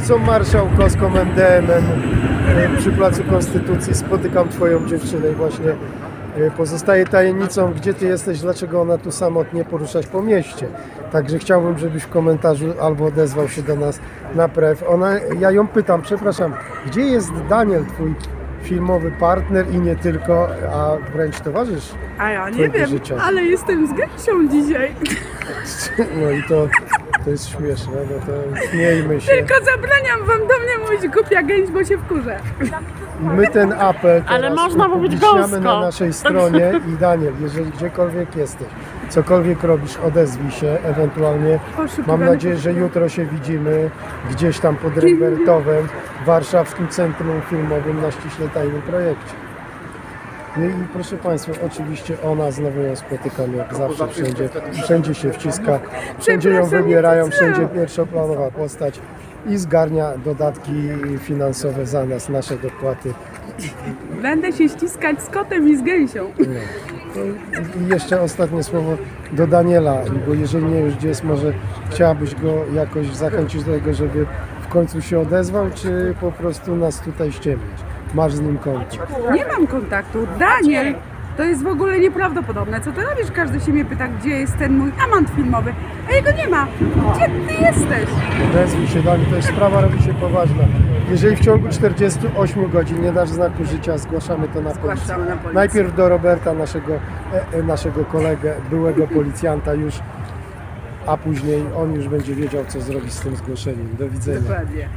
ulicą Marszałkowską MDM-em e, przy Placu Konstytucji spotykam Twoją dziewczynę i właśnie e, pozostaje tajemnicą, gdzie Ty jesteś, dlaczego ona tu samotnie poruszać po mieście. Także chciałbym, żebyś w komentarzu albo odezwał się do nas na prew. Ona, ja ją pytam, przepraszam, gdzie jest Daniel, Twój filmowy partner i nie tylko, a wręcz towarzysz? A ja nie Twojego wiem, życia. ale jestem z Gęsią dzisiaj. No i to, to jest śmieszne, no to śmiejmy się. Tylko zabraniam wam do mnie mówić głupia gęś, bo się wkurzę. My ten apel Ale teraz można mówić upubliczniamy gąsko. na naszej stronie i Daniel, jeżeli gdziekolwiek jesteś, cokolwiek robisz, odezwij się, ewentualnie mam Poszukiwany nadzieję, że jutro się widzimy gdzieś tam pod Rembertowem, w Warszawskim Centrum Filmowym na ściśle tajnym projekcie. No i proszę Państwa, oczywiście ona, znowu ją spotykam jak zawsze, wszędzie, wszędzie się wciska, wszędzie ją wybierają, wszędzie pierwszoplanowa postać i zgarnia dodatki finansowe za nas, nasze dopłaty. Będę się ściskać z kotem i z gęsią. No i jeszcze ostatnie słowo do Daniela, bo jeżeli nie już gdzie jest, może chciałabyś go jakoś zachęcić do tego, żeby w końcu się odezwał, czy po prostu nas tutaj ściemniać? Masz z nim kontakt. Nie mam kontaktu. Daniel, to jest w ogóle nieprawdopodobne. Co ty robisz? Każdy się mnie pyta, gdzie jest ten mój amant filmowy. A jego nie ma. Gdzie ty jesteś? Odezwij się Daniel, to jest sprawa robi się poważna. Jeżeli w ciągu 48 godzin nie dasz znaku życia, zgłaszamy to na policję. Zgłaszamy na policję. Najpierw do Roberta, naszego, e, e, naszego kolegę, byłego policjanta już, a później on już będzie wiedział, co zrobić z tym zgłoszeniem. Do widzenia. Dokładnie.